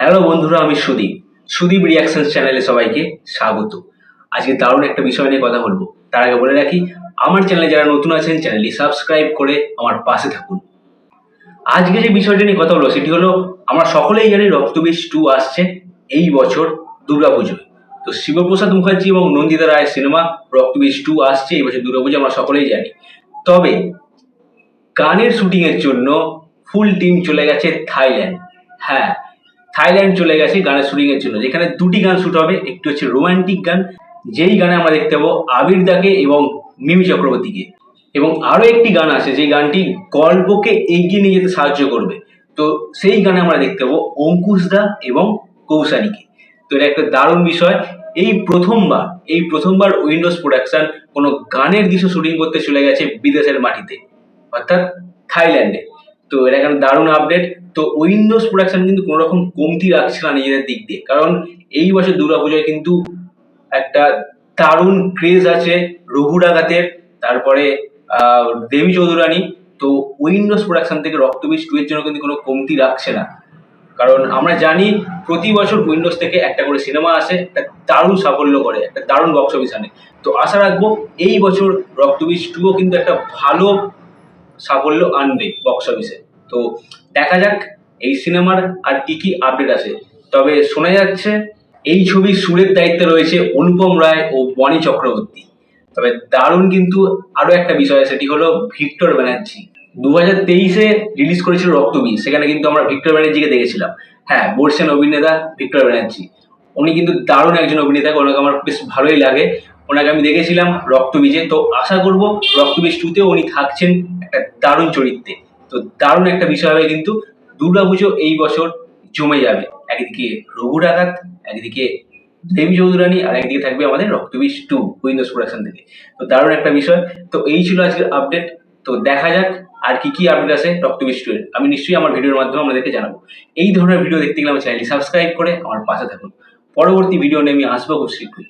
Hello বন্ধুরা, আমি Sudip. Sudip reaction চ্যানেলে সবাইকে স্বাগত। আজকে দারুণ একটা বিষয় নিয়ে কথা বলব। তার আগে বলে রাখি, আমার চ্যানেলে যারা নতুন আছেন, চ্যানেলটি সাবস্ক্রাইব করে আমার পাশে থাকুন। আজকে যে বিষয়টা নিয়ে কথা বলব, সেটি হলো, আমরা সকলেই জানি রক্তবীজ টু আসছে এই বছর দুর্গাপুজোয়। তো শিবপ্রসাদ মুখার্জি এবং নন্দিতা রায়ের সিনেমা রক্তবীজ টু আসছে, এই বছর দুর্গাপুজো আমরা সকলেই জানি। তবে, গানের শুটিং এর জন্য ফুল টিম চলে গেছে থাইল্যান্ড। হ্যাঁ থাইল্যান্ড চলে গেছে গানের শুটিং এর জন্য। যেখানে দুটি গান শুট হবে, একটি হচ্ছে রোমান্টিক গান, যেই গানে আমরা দেখতে পাবো আবির দাকে এবং মিমি চক্রবর্তীকে। এবং আরও একটি গান আছে যে গানটি গল্পকে এগিয়ে নিয়ে যেতে সাহায্য করবে। তো সেই গানে আমরা দেখতে পাবো অঙ্কুশ দা এবং কৌশানীকে। তো এটা একটা দারুণ বিষয়। এই প্রথমবার এই প্রথমবার উইন্ডোজ প্রোডাকশন কোনো গানের দৃশ্য শুটিং করতে চলে গেছে বিদেশের মাটিতে, অর্থাৎ থাইল্যান্ডে। তো এটা একটা দারুণ আপডেট তো উইন্ডোজ প্রোডাকশন কিন্তু কোনো রকম কমতি রাখছে না নিজেদের দিক দিয়ে। কারণ এই বছর দুর্গাপুজোয় কিন্তু একটা দারুণ ক্রেজ আছে রঘু ডাকাতের, তারপরে দেবী চৌধুরানী। তো উইন্ডোজ প্রোডাকশন থেকে রক্তবীজ টু এর জন্য কিন্তু কোনো কমতি রাখছে না। কারণ আমরা জানি প্রতি বছর উইন্ডোজ থেকে একটা করে সিনেমা আসে, একটা দারুণ সাফল্য করে, একটা দারুণ বক্স অফিস আনে। তো আশা রাখব এই বছর রক্তবীজ টুও কিন্তু একটা ভালো সাফল্য আনবে বক্স অফিসে তো দেখা যাক এই সিনেমার আর কি কি আপডেট আছে তবে শোনা যাচ্ছে এই ছবির সুরের দায়িত্বে রয়েছে অনুপম রায় ও বনি চক্রবর্তী। তবে দারুণ কিন্তু আরও একটা বিষয় সেটি হলো ভিক্টর ব্যানার্জি। দু হাজার তেইশে রিলিজ করেছিল রক্তবীজ সেখানে কিন্তু আমরা ভিক্টর ব্যানার্জিকে দেখেছিলাম। হ্যাঁ বলছেন অভিনেতা ভিক্টর ব্যানার্জি। উনি কিন্তু দারুণ একজন অভিনেতা, ওনাকে আমার বেশ ভালোই লাগে। ওনাকে আমি দেখেছিলাম রক্তবীজে। তো আশা করব রক্তবীজ টুতেও উনি থাকছেন একটা দারুণ চরিত্রে। তো দারুণ একটা বিষয় হবে কিন্তু দুর্গাপুজো এই বছর জমে যাবে। একদিকে রঘু ডাকাত, একদিকে দেবী চৌধুরানী, আর একদিকে থাকবে আমাদের রক্তবীজ টু উইন্ডোজ প্রোডাকশন থেকে। তো দারুণ একটা বিষয়। তো এই ছিল আজকের আপডেট তো দেখা যাক আর কি কি আপডেট আছে রক্তবীজ টু এর। আমি নিশ্চয়ই আমার ভিডিওর মাধ্যমে আপনাদেরকে জানাব। এই ধরনের ভিডিও দেখতে গেলে আমার চ্যানেলটি সাবস্ক্রাইব করে আমার পাশে থাকুন। পরবর্তী ভিডিও নিয়ে আমি আসব খুব শীঘ্রই।